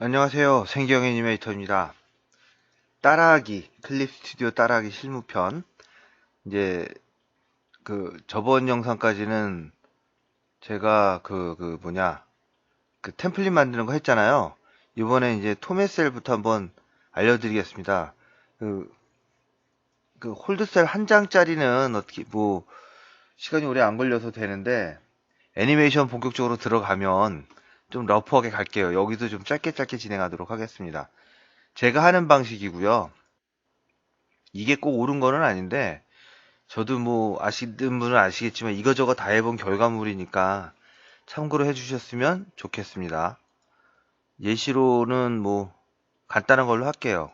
안녕하세요. 생경 애니메이터입니다. 따라하기, 클립 스튜디오 따라하기 실무편. 이제, 그, 저번 영상까지는 제가 그, 그 뭐냐, 그 템플릿 만드는 거 했잖아요. 이번에 이제 토메셀부터 한번 알려드리겠습니다. 그, 그 홀드셀 한 장짜리는 어떻게, 뭐, 시간이 오래 안 걸려서 되는데, 애니메이션 본격적으로 들어가면 좀 러프하게 갈게요. 여기도 좀 짧게 짧게 진행하도록 하겠습니다. 제가 하는 방식이고요. 이게 꼭 옳은 거는 아닌데 저도 뭐 아시는 분은 아시겠지만 이거저거 다 해본 결과물이니까 참고로 해주셨으면 좋겠습니다. 예시로는 뭐 간단한 걸로 할게요.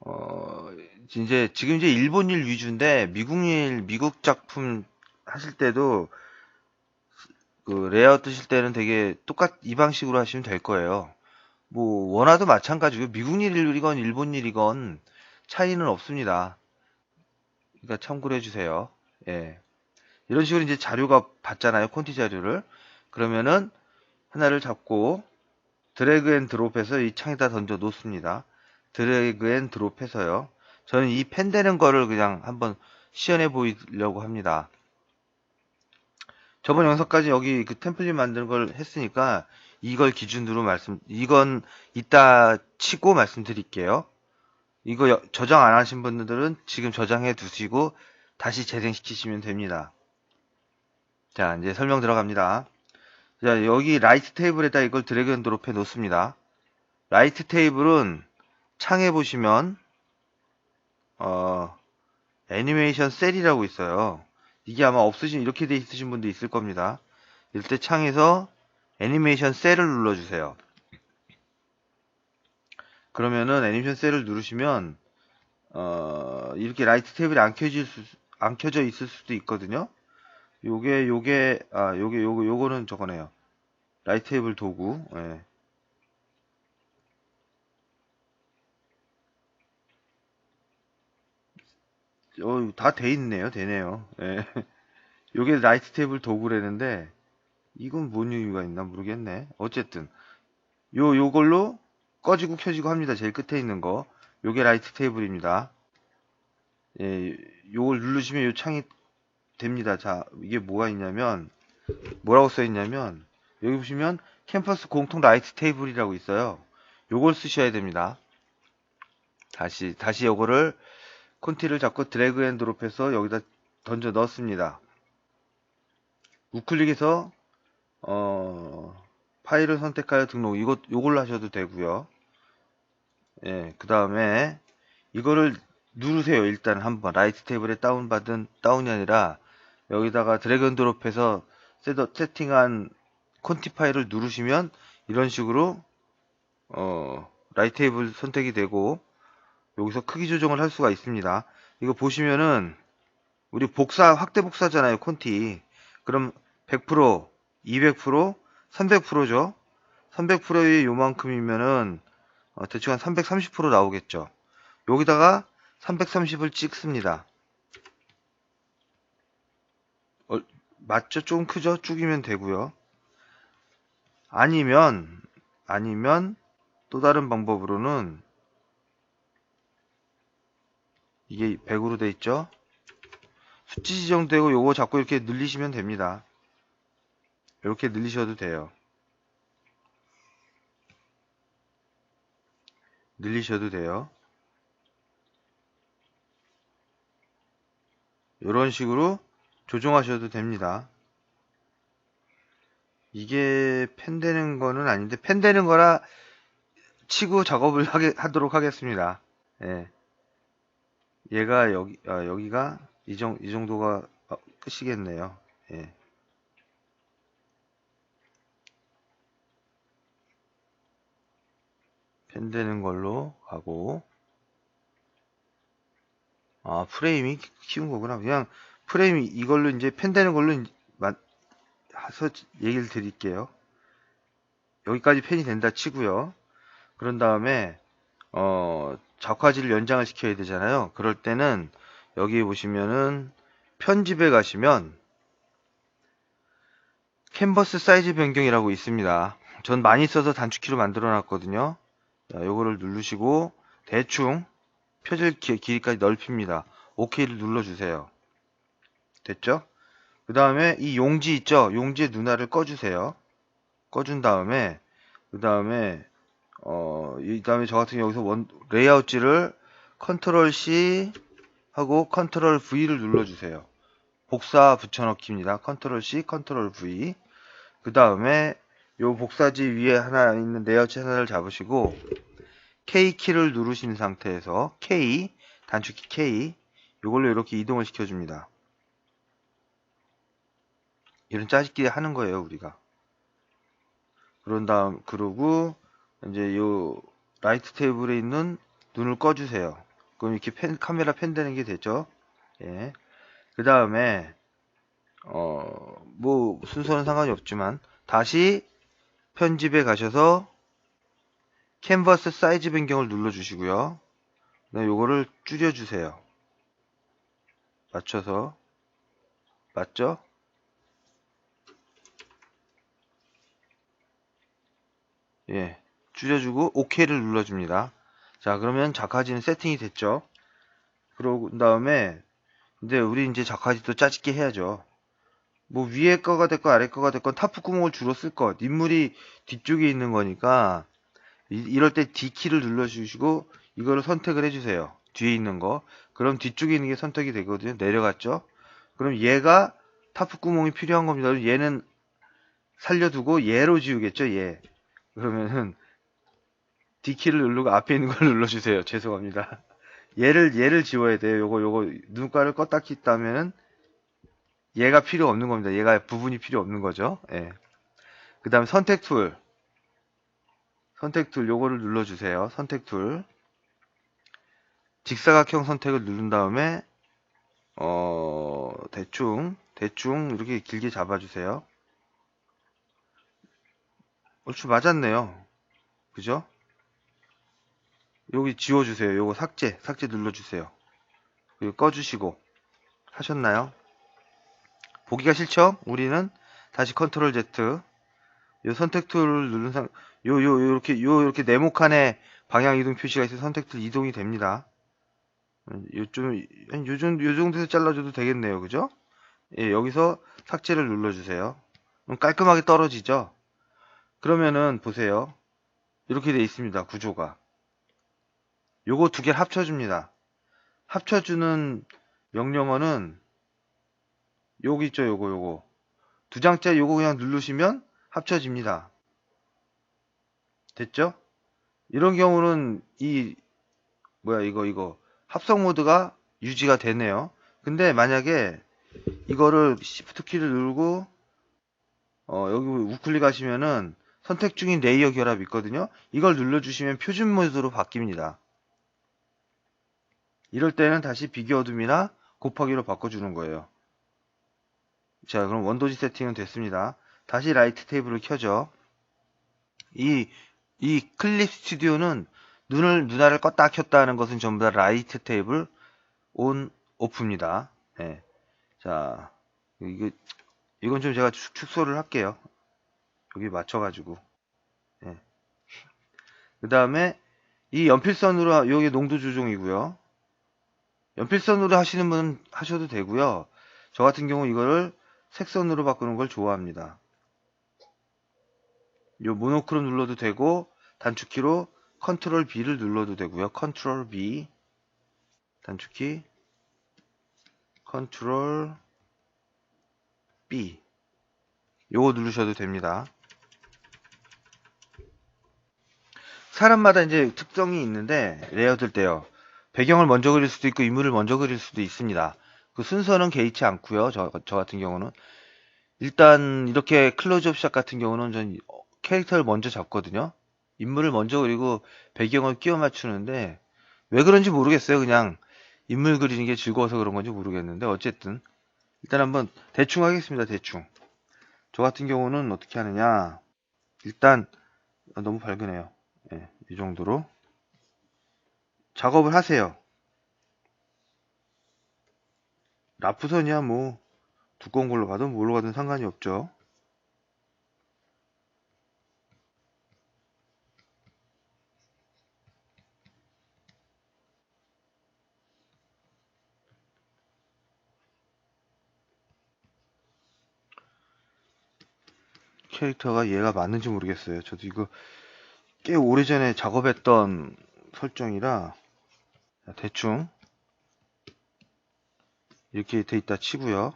어, 이제 지금 이제 일본 일 위주인데 미국 일 미국 작품 하실 때도 그 레이아웃 뜨실 때는 되게 똑같 이 방식으로 하시면 될 거예요. 뭐 원화도 마찬가지고 미국 일이건 일본 일이건 차이는 없습니다. 그러니까 참고로 해주세요. 예. 이런 식으로 이제 자료가 받잖아요. 콘티 자료를. 그러면은 하나를 잡고 드래그 앤 드롭해서 이 창에다 던져 놓습니다. 드래그 앤 드롭해서요. 저는 이 펜 되는 거를 그냥 한번 시연해 보이려고 합니다. 저번 영상까지 여기 그 템플릿 만드는 걸 했으니까 이걸 기준으로 말씀, 이건 이따 치고 말씀드릴게요. 이거 여- 저장 안 하신 분들은 지금 저장해 두시고 다시 재생시키시면 됩니다. 자, 이제 설명 들어갑니다. 자, 여기 라이트 테이블에다 이걸 드래그 앤 드롭해 놓습니다. 라이트 테이블은 창에 보시면 어, 애니메이션 셀이라고 있어요. 이게 아마 없으신 이렇게 돼 있으신 분도 있을 겁니다. 이럴 때 창에서 애니메이션 셀을 눌러주세요. 그러면은 애니메이션 셀을 누르시면 어, 이렇게 라이트 테이블이 안 켜질 수, 안 켜져 있을 수도 있거든요. 요게 요게 아 요게 요거 요거는 저거네요. 라이트 테이블 도구. 예. 어, 다 돼 있네요. 되네요. 예. 요게 라이트 테이블 도구라는데 이건 뭔 의미가 있나 모르겠네. 어쨌든 요 요걸로 꺼지고 켜지고 합니다. 제일 끝에 있는 거. 요게 라이트 테이블입니다. 예, 요걸 누르시면 요 창이 됩니다. 자, 이게 뭐가 있냐면 뭐라고 써 있냐면 여기 보시면 캠퍼스 공통 라이트 테이블이라고 있어요. 요걸 쓰셔야 됩니다. 다시 다시 요거를 콘티를 잡고 드래그 앤 드롭해서 여기다 던져 넣습니다. 우클릭해서 어, 파일을 선택하여 등록 이것 요걸로 하셔도 되고요. 예, 그 다음에 이거를 누르세요. 일단 한번 라이트 테이블에 다운받은 다운이 아니라 여기다가 드래그 앤 드롭해서 세팅한 콘티 파일을 누르시면 이런 식으로 어, 라이트 테이블 선택이 되고 여기서 크기 조정을 할 수가 있습니다. 이거 보시면은 우리 복사 확대 복사잖아요. 콘티. 그럼 100%, 200%, 300%죠. 300%의 요만큼이면은 어, 대충 한 330% 나오겠죠. 여기다가 330을 찍습니다. 어, 맞죠? 조금 크죠? 쭉이면 되고요. 아니면 아니면 또 다른 방법으로는 이게 100으로 돼 있죠? 수치 지정되고 요거 자꾸 이렇게 늘리시면 됩니다. 이렇게 늘리셔도 돼요. 늘리셔도 돼요. 이런 식으로 조정하셔도 됩니다. 이게 펜 되는 거는 아닌데 펜 되는 거라 치고 작업을 하게, 하도록 하겠습니다. 예. 얘가 여기 아, 여기가 이, 정, 이 정도가 어, 끝이겠네요. 예. 펜 되는 걸로 가고 아 프레임이 키운 거구나. 그냥 프레임이 이걸로 이제 펜 되는 걸로 해서 얘기를 드릴게요. 여기까지 펜이 된다 치고요. 그런 다음에 어 작화지를 연장을 시켜야 되잖아요. 그럴 때는 여기 보시면은 편집에 가시면 캔버스 사이즈 변경이라고 있습니다. 전 많이 써서 단축키로 만들어 놨거든요. 자, 요거를 누르시고 대충 기- 길이까지 넓힙니다. OK를 눌러주세요. 됐죠? 그 다음에 이 용지 있죠? 용지의 누나를 꺼주세요. 꺼준 다음에 그 다음에 어, 이 다음에 저 같은 경우 여기서 원, 레이아웃지를 컨트롤 C 하고 컨트롤 V를 눌러주세요. 복사 붙여넣기입니다. 컨트롤 C, 컨트롤 V. 그 다음에 요 복사지 위에 하나 있는 레이아웃지 하나를 잡으시고 K키를 누르신 상태에서 K, 단축키 K, 이걸로 이렇게 이동을 시켜줍니다. 이런 짜집기 하는 거예요, 우리가. 그런 다음, 그러고, 이제 요, 라이트 테이블에 있는 눈을 꺼주세요. 그럼 이렇게 펜, 카메라 펜 되는 게 됐죠? 예. 그 다음에, 어, 뭐, 순서는 상관이 없지만, 다시 편집에 가셔서, 캔버스 사이즈 변경을 눌러 주시고요. 네, 요거를 줄여 주세요. 맞춰서. 맞죠? 예. 줄여주고 OK를 눌러줍니다. 자, 그러면 작화지는 세팅이 됐죠? 그러고 다음에 근데 우리 이제 작화지도 짜집게 해야죠. 뭐 위에 거가 됐건 아래 거가 됐건 타프 구멍을 쓸 것. 인물이 뒤쪽에 있는 거니까 이, 럴때 D키를 눌러주시고 이거를 선택을 해주세요. 뒤에 있는 거. 그럼 뒤쪽에 있는 게 선택이 되거든요. 내려갔죠? 그럼 얘가 타프 구멍이 필요한 겁니다. 얘는 살려두고 얘로 지우겠죠? 얘. 그러면은 D키를 누르고 앞에 있는 걸 눌러주세요. 죄송합니다. 얘를 얘를 지워야 돼요. 요거 요거 눈가를 껐다 켰다면은 얘가 필요 없는 겁니다. 얘가 부분이 필요 없는 거죠. 예. 그 다음에 선택 툴. 선택 툴 요거를 눌러주세요. 선택 툴. 직사각형 선택을 누른 다음에 어 대충 대충 이렇게 길게 잡아주세요. 얼추 맞았네요. 그죠? 여기 지워주세요. 요거 삭제, 삭제 눌러주세요. 그리고 꺼주시고 하셨나요? 보기가 싫죠? 우리는 다시 컨트롤 Z 요 선택 툴을 누른 상, 요, 요, 요렇게, 요, 이렇게 네모 칸에 방향 이동 표시가 있어서 선택 툴 이동이 됩니다. 요좀, 요 정도, 요 정도에서 잘라줘도 되겠네요. 그죠? 예, 여기서 삭제를 눌러주세요. 깔끔하게 떨어지죠? 그러면은 보세요. 이렇게 돼 있습니다. 구조가. 요거 두 개를 합쳐줍니다. 합쳐주는 명령어는 여기 있죠. 요거 요거. 두 장짜리 요거 그냥 누르시면 합쳐집니다. 됐죠? 이런 경우는 이 뭐야 이거 이거 합성 모드가 유지가 되네요. 근데 만약에 이거를 Shift 키를 누르고 어, 여기 우클릭 하시면은 선택 중인 레이어 결합 있거든요. 이걸 눌러주시면 표준 모드로 바뀝니다. 이럴 때는 다시 비교 어둠이나 곱하기로 바꿔주는 거예요. 자, 그럼 원도지 세팅은 됐습니다. 다시 라이트 테이블을 켜죠. 이, 이 클립 스튜디오는 눈을, 누나를 껐다 켰다 하는 것은 전부 다 라이트 테이블 온, 오프입니다. 네. 자, 이거, 이건 좀 제가 축, 축소를 할게요. 여기 맞춰가지고. 네. 그 다음에 이 연필선으로, 여기 농도 조종이고요. 연필선으로 하시는 분은 하셔도 되고요. 저 같은 경우 이거를 색선으로 바꾸는 걸 좋아합니다. 요 모노크롬 눌러도 되고 단축키로 컨트롤 B를 눌러도 되고요. 컨트롤 B 단축키 컨트롤 B 요거 누르셔도 됩니다. 사람마다 이제 특성이 있는데 레이어들 때요. 배경을 먼저 그릴 수도 있고 인물을 먼저 그릴 수도 있습니다. 그 순서는 개의치 않고요. 저, 저 같은 경우는 일단 이렇게 클로즈업 샷 같은 경우는 전 캐릭터를 먼저 잡거든요. 인물을 먼저 그리고 배경을 끼워 맞추는데 왜 그런지 모르겠어요. 그냥 인물 그리는 게 즐거워서 그런 건지 모르겠는데 어쨌든 일단 한번 대충 하겠습니다. 대충 저 같은 경우는 어떻게 하느냐 일단 너무 밝으네요. 예, 이 정도로 작업을 하세요. 라프선이야 뭐 두꺼운 걸로 가든 뭘로 가든 상관이 없죠. 캐릭터가 얘가 맞는지 모르겠어요. 저도 이거 꽤 오래전에 작업했던 설정이라 대충 이렇게 돼 있다 치고요.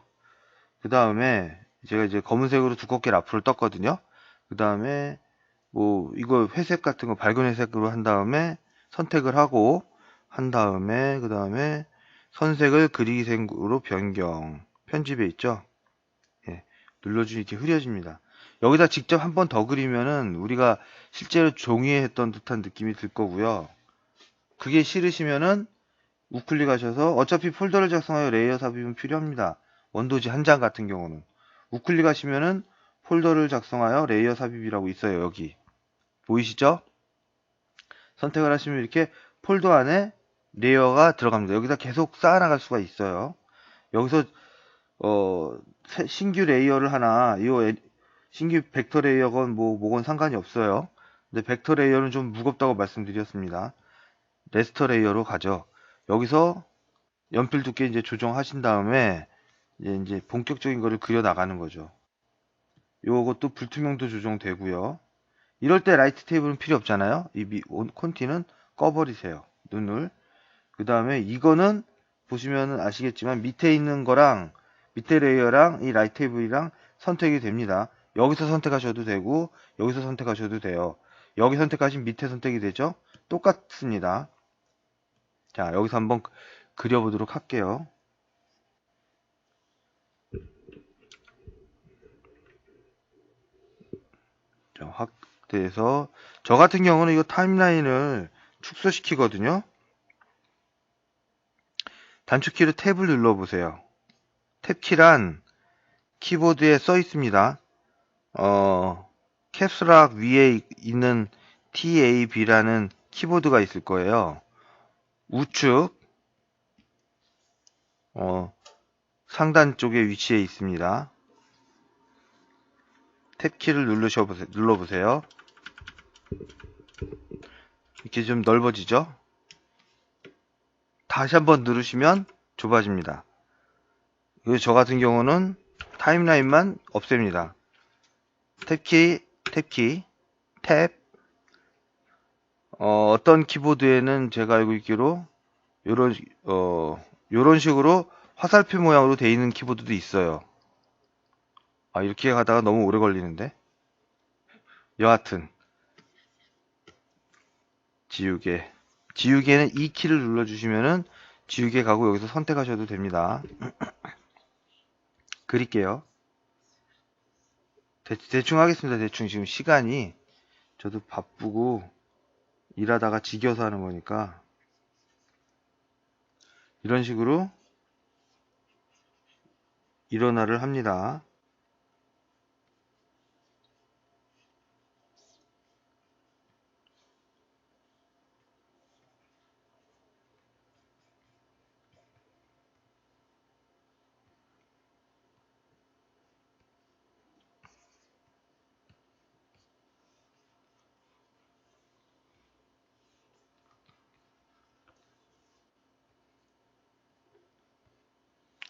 그 다음에 제가 이제 검은색으로 두껍게 라프를 떴거든요. 그 다음에 뭐 이거 회색 같은 거 밝은 회색으로 한 다음에 선택을 하고 한 다음에 그 다음에 선색을 그리색으로 변경 편집에 있죠. 예, 눌러주면 이렇게 흐려집니다. 여기다 직접 한 번 더 그리면은 우리가 실제로 종이에 했던 듯한 느낌이 들 거고요. 그게 싫으시면은 우클릭 하셔서 어차피 폴더를 작성하여 레이어 삽입은 필요합니다. 원도지 한 장 같은 경우는 우클릭 하시면은 폴더를 작성하여 레이어 삽입이라고 있어요. 여기 보이시죠? 선택을 하시면 이렇게 폴더 안에 레이어가 들어갑니다. 여기다 계속 쌓아나갈 수가 있어요. 여기서 어, 새- 신규 레이어를 하나 이 신규 벡터 레이어건 뭐 뭐건 상관이 없어요. 근데 벡터 레이어는 좀 무겁다고 말씀드렸습니다. 레스터 레이어로 가죠. 여기서 연필 두께 이제 조정하신 다음에 이제, 이제 본격적인 거를 그려 나가는 거죠. 요것도 불투명도 조정되고요. 이럴 때 라이트 테이블은 필요 없잖아요. 이 미, 온- 콘티는 꺼버리세요. 눈을. 그 다음에 이거는 보시면 아시겠지만 밑에 있는 거랑 밑에 레이어랑 이 라이트 테이블이랑 선택이 됩니다. 여기서 선택하셔도 되고 여기서 선택하셔도 돼요. 여기 선택하시면 밑에 선택이 되죠. 똑같습니다. 자 여기서 한번 그- 그려보도록 할게요. 자, 확대해서 저 같은 경우는 이거 타임라인을 축소시키거든요. 단축키로 탭을 눌러보세요. 탭키란 키보드에 써 있습니다. 어, 캡스락 위에 있는 TAB라는 키보드가 있을 거예요. 우측, 어, 상단 쪽에 위치해 있습니다. 탭키를 누르셔 보세요. 눌러 보세요. 이렇게 좀 넓어지죠? 다시 한번 누르시면 좁아집니다. 저 같은 경우는 타임라인만 없앱니다. 탭키, 탭키, 탭. 어, 어떤 키보드에는 제가 알고 있기로 요런, 어, 요런 식으로 화살표 모양으로 되어 있는 키보드도 있어요. 아, 이렇게 가다가 너무 오래 걸리는데? 여하튼. 지우개. 지우개는 이 키를 눌러주시면은 지우개 가고 여기서 선택하셔도 됩니다. 그릴게요. 대, 대충 하겠습니다. 대충 지금 시간이 저도 바쁘고 일하다가 지겨서 하는 거니까 이런 식으로 일어나를 합니다.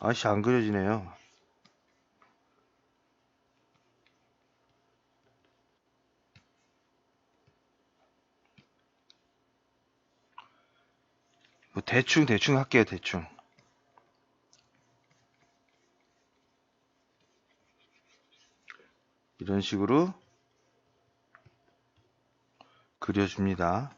아씨 안 그려지네요. 뭐 대충 대충 할게요 대충. 이런 식으로 그려줍니다.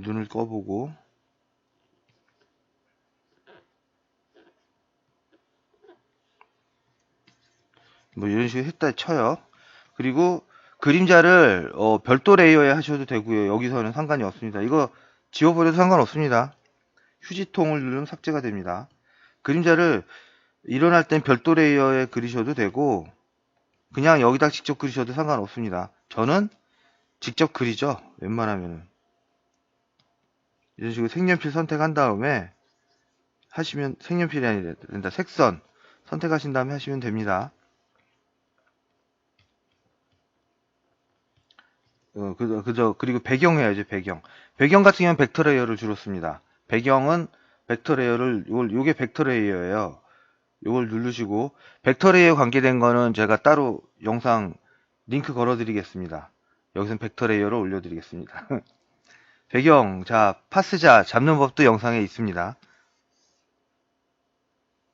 눈을 꺼보고 뭐 이런 식으로 했다 쳐요. 그리고 그림자를 어, 별도 레이어에 하셔도 되고요. 여기서는 상관이 없습니다. 이거 지워버려도 상관없습니다. 휴지통을 누르면 삭제가 됩니다. 그림자를 일어날 땐 별도 레이어에 그리셔도 되고 그냥 여기다 직접 그리셔도 상관없습니다. 저는 직접 그리죠. 웬만하면은. 이런 식으로 색연필 선택한 다음에 하시면 색연필이 아니라 된다. 색선 선택하신 다음에 하시면 됩니다. 어, 그저, 그저, 그리고 배경 해야죠, 배경. 배경 같은 경우는 벡터 레이어를 주로 씁니다. 배경은 벡터 레이어를, 요걸, 요게 벡터 레이어예요. 요걸 누르시고, 벡터 레이어 관계된 거는 제가 따로 영상 링크 걸어 드리겠습니다. 여기선 벡터 레이어를 올려 드리겠습니다. 배경, 자, 파스자 잡는 법도 영상에 있습니다.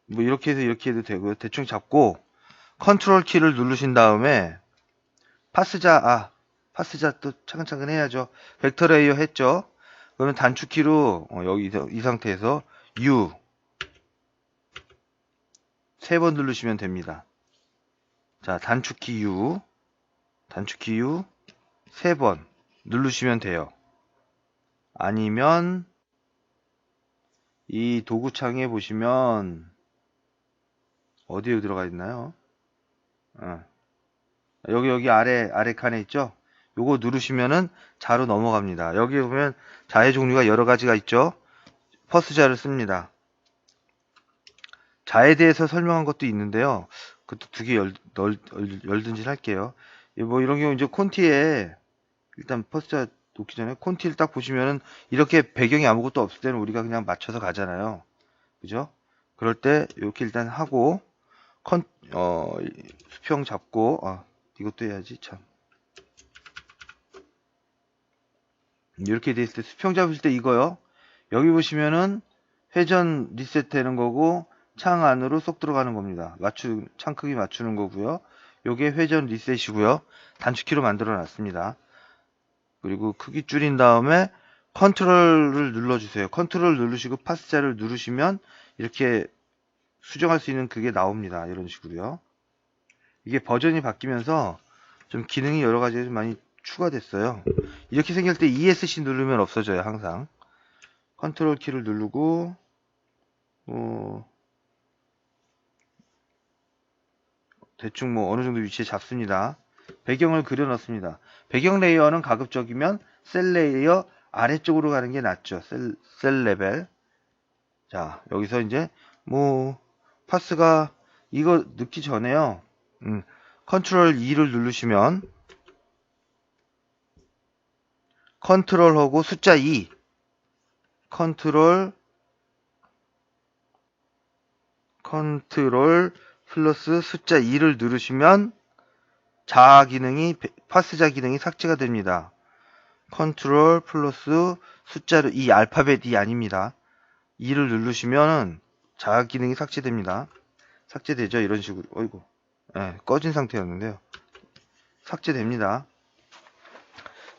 뭐 이렇게 해서 이렇게 해도 되고요. 대충 잡고 컨트롤 키를 누르신 다음에 파스자 아 파스자 또 차근차근 해야죠. 벡터 레이어 했죠. 그러면 단축키로 어, 여기 이 상태에서 U 세 번 누르시면 됩니다. 자 단축키 U 단축키 U 세 번 누르시면 돼요. 아니면 이 도구창에 보시면 어디에 들어가 있나요? 어. 여기 여기 아래 아래 칸에 있죠? 요거 누르시면은 자로 넘어갑니다. 여기 보면 자의 종류가 여러 가지가 있죠? 퍼스 자를 씁니다. 자에 대해서 설명한 것도 있는데요. 그것도 두 개 열든지 할게요. 뭐 이런 경우 이제 콘티에 일단 퍼스 자 놓기 전에 콘티를 딱 보시면은 이렇게 배경이 아무것도 없을 때는 우리가 그냥 맞춰서 가잖아요. 그죠? 그럴 때 이렇게 일단 하고 컨, 어, 수평 잡고, 아, 이것도 해야지, 참. 이렇게 돼 있을 때, 수평 잡으실 때 이거요. 여기 보시면은 회전 리셋 되는 거고, 창 안으로 쏙 들어가는 겁니다. 맞추, 창 크기 맞추는 거고요. 요게 회전 리셋이고요. 단축키로 만들어 놨습니다. 그리고 크기 줄인 다음에 컨트롤을 눌러주세요. 컨트롤 누르시고 파스자를 누르시면 이렇게 수정할 수 있는 그게 나옵니다. 이런 식으로요. 이게 버전이 바뀌면서 좀 기능이 여러 가지 좀 많이 추가됐어요. 이렇게 생길 때 ESC 누르면 없어져요. 항상. 컨트롤 키를 누르고 어, 대충 뭐 어느 정도 위치에 잡습니다. 배경을 그려 넣습니다. 배경 레이어는 가급적이면 셀 레이어 아래쪽으로 가는 게 낫죠. 셀, 셀 레벨. 자, 여기서 이제 뭐 파스가 이거 넣기 전에요. 음, 컨트롤 2를 누르시면 컨트롤하고 숫자 2 컨트롤 컨트롤 플러스 숫자 2를 누르시면 자아 기능이 파스자 기능이 삭제가 됩니다. 컨트롤 플러스 숫자로 이 알파벳 2 아닙니다. 2를 누르시면 자아 기능이 삭제됩니다. 삭제되죠. 이런 식으로. 어이구. 네, 꺼진 상태였는데요. 삭제됩니다.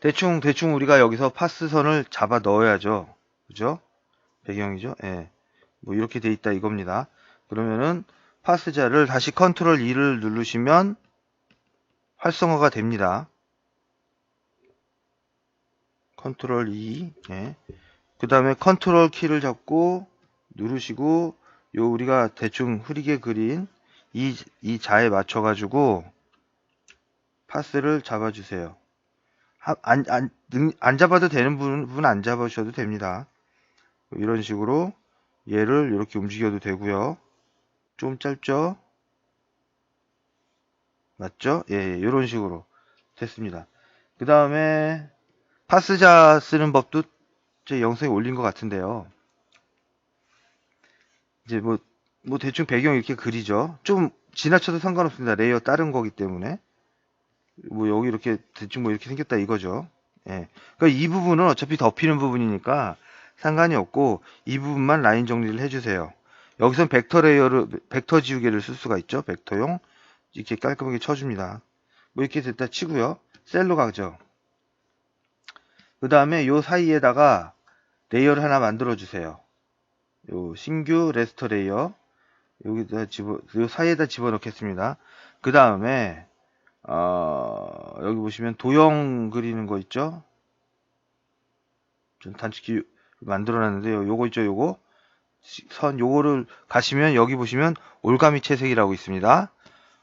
대충 대충 우리가 여기서 파스선을 잡아 넣어야죠. 그죠? 배경이죠. 예. 네. 뭐 이렇게 돼 있다 이겁니다. 그러면은 파스자를 다시 컨트롤 2를 누르시면 활성화가 됩니다. 컨트롤 2. 예. 그 다음에 컨트롤 키를 잡고 누르시고 요 우리가 대충 흐리게 그린 이, 이 자에 맞춰 가지고 파스를 잡아 주세요. 안, 안, 안 잡아도 되는 부분 안 잡으셔도 됩니다. 이런 식으로 얘를 이렇게 움직여도 되고요. 좀 짧죠? 맞죠? 예, 예 이런 식으로 됐습니다. 그 다음에 파스자 쓰는 법도 제 영상에 올린 것 같은데요. 이제 뭐, 뭐 대충 배경 이렇게 그리죠. 좀 지나쳐도 상관없습니다. 레이어 다른 거기 때문에. 뭐 여기 이렇게 대충 뭐 이렇게 생겼다 이거죠. 예. 그러니까 이 부분은 어차피 덮이는 부분이니까 상관이 없고 이 부분만 라인 정리를 해주세요. 여기선 벡터 레이어를 벡터 지우개를 쓸 수가 있죠. 벡터용 이렇게 깔끔하게 쳐줍니다. 뭐 이렇게 됐다 치고요. 셀로 가죠. 그 다음에 요 사이에다가 레이어를 하나 만들어 주세요. 요 신규 레스터 레이어 여기다 집어 요 사이에다 집어넣겠습니다. 그 다음에 어, 여기 보시면 도형 그리는 거 있죠? 좀 단축키 만들어 놨는데요. 요거 있죠, 요거. 시- 선 요거를 가시면 여기 보시면 올가미 채색이라고 있습니다.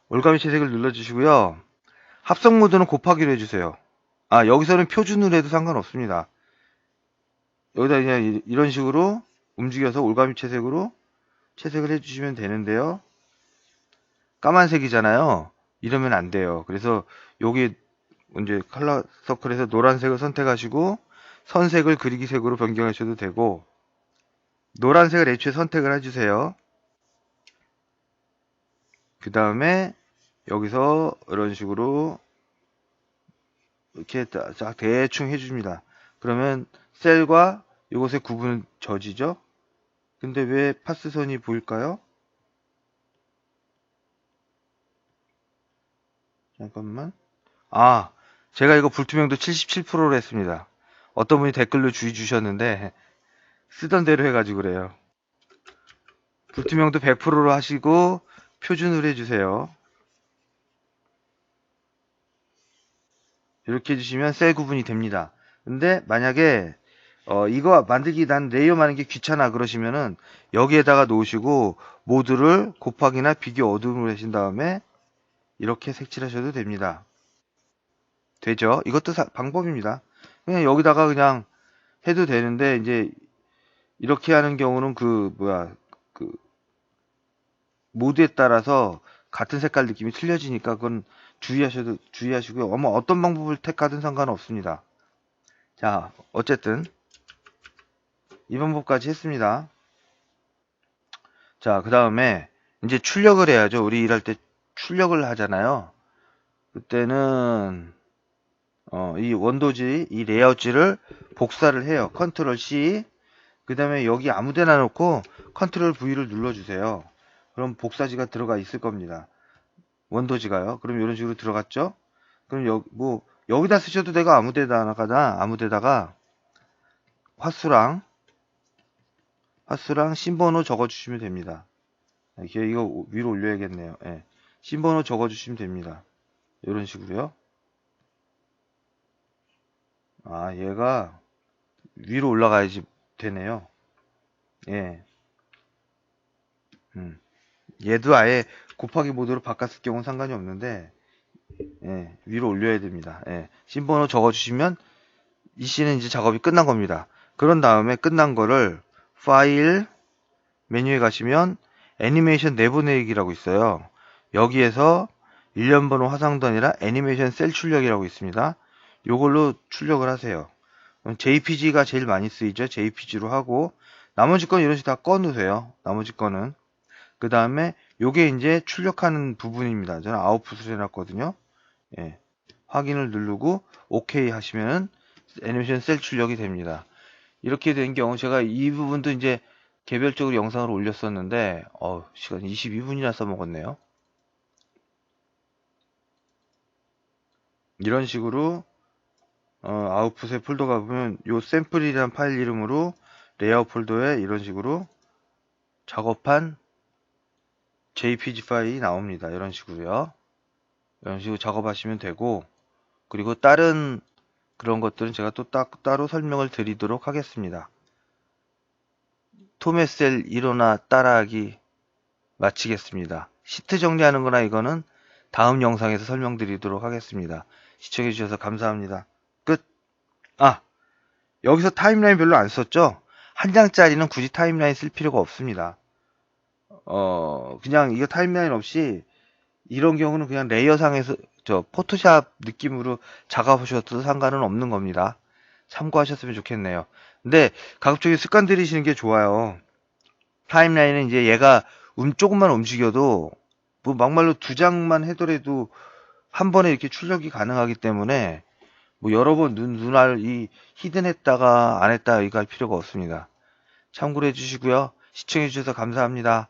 올가미 채색을 눌러주시고요. 합성 모드는 곱하기로 해주세요. 아 여기서는 표준으로 해도 상관없습니다. 여기다 그냥 이- 이런 식으로 움직여서 올가미 채색으로 채색을 해주시면 되는데요. 까만색이잖아요. 이러면 안 돼요. 그래서 여기 이제 컬러 서클에서 노란색을 선택하시고 선색을 그리기 색으로 변경하셔도 되고 노란색을 애초에 선택을 해주세요. 그 다음에 여기서 이런 식으로 이렇게 딱딱 대충 해줍니다. 그러면 셀과 이것의 구분은 저지죠? 근데 왜 파스선이 보일까요? 잠깐만. 아, 제가 이거 불투명도 77%로 했습니다. 어떤 분이 댓글로 주의 주셨는데, 쓰던 대로 해가지고 그래요. 불투명도 100%로 하시고, 표준으로 해주세요. 이렇게 해주시면 셀 구분이 됩니다. 근데 만약에 어, 이거 만들기 난 레이어 많은 게 귀찮아 그러시면은 여기에다가 놓으시고 모드를 곱하기나 비교 어둠으로 하신 다음에 이렇게 색칠하셔도 됩니다. 되죠? 이것도 사- 방법입니다. 그냥 여기다가 그냥 해도 되는데 이제 이렇게 하는 경우는 그 뭐야 그 모드에 따라서 같은 색깔 느낌이 틀려지니까 그건 주의하셔도 주의하시고요. 어머 어떤 방법을 택하든 상관없습니다. 자 어쨌든 이 방법까지 했습니다. 자 그 다음에 이제 출력을 해야죠. 우리 일할 때 출력을 하잖아요. 그때는 어, 이 원도지, 이 레이아웃지를 복사를 해요. 컨트롤 C. 그 다음에 여기 아무데나 놓고 컨트롤 V를 눌러주세요. 그럼 복사지가 들어가 있을 겁니다. 원도지가요. 그럼 이런 식으로 들어갔죠? 그럼 여, 뭐, 여기다 쓰셔도 되고 아무 데다가, 아무 데다가 화수랑, 화수랑 신번호 적어주시면 됩니다. 이렇게 이거 위로 올려야겠네요. 예. 신번호 적어주시면 됩니다. 이런 식으로요. 아, 얘가 위로 올라가야지 되네요. 예. 음. 얘도 아예 곱하기 모드로 바꿨을 경우는 상관이 없는데, 예, 위로 올려야 됩니다. 예. 신번호 적어주시면 이 씨는 이제 작업이 끝난 겁니다. 그런 다음에 끝난 거를 파일 메뉴에 가시면 애니메이션 내보내기라고 있어요. 여기에서 일련번호 화상도 아니라 애니메이션 셀 출력이라고 있습니다. 요걸로 출력을 하세요. JPG가 제일 많이 쓰이죠. JPG로 하고 나머지 건 이런 식으로 다 꺼놓으세요. 나머지 거는 그 다음에 요게 이제 출력하는 부분입니다. 저는 아웃풋을 해놨거든요. 예. 확인을 누르고 OK 하시면은 애니메이션 셀 출력이 됩니다. 이렇게 된 경우 제가 이 부분도 이제 개별적으로 영상을 올렸었는데 어, 시간 22분이나 써먹었네요. 이런 식으로 어, 아웃풋의 폴더가 보면 요 샘플이란 파일 이름으로 레이아웃 폴더에 이런 식으로 작업한 JPG 파일이 나옵니다. 이런 식으로요. 이런 식으로 작업하시면 되고 그리고 다른 그런 것들은 제가 또 따, 따로 설명을 드리도록 하겠습니다. 토메셀 1호나 따라하기 마치겠습니다. 시트 정리하는 거나 이거는 다음 영상에서 설명드리도록 하겠습니다. 시청해 주셔서 감사합니다. 끝. 아, 여기서 타임라인 별로 안 썼죠? 한 장짜리는 굳이 타임라인 쓸 필요가 없습니다. 어, 그냥 이거 타임라인 없이 이런 경우는 그냥 레이어상에서 저 포토샵 느낌으로 작업하셔도 상관은 없는 겁니다. 참고하셨으면 좋겠네요. 근데 가급적이 습관 들이시는 게 좋아요. 타임라인은 이제 얘가 음 조금만 움직여도 뭐 막말로 두 장만 해더라도 한 번에 이렇게 출력이 가능하기 때문에 뭐 여러 번 눈, 눈알 이 히든 했다가 안 했다 이거 할 필요가 없습니다. 참고로 해주시고요. 시청해 주셔서 감사합니다.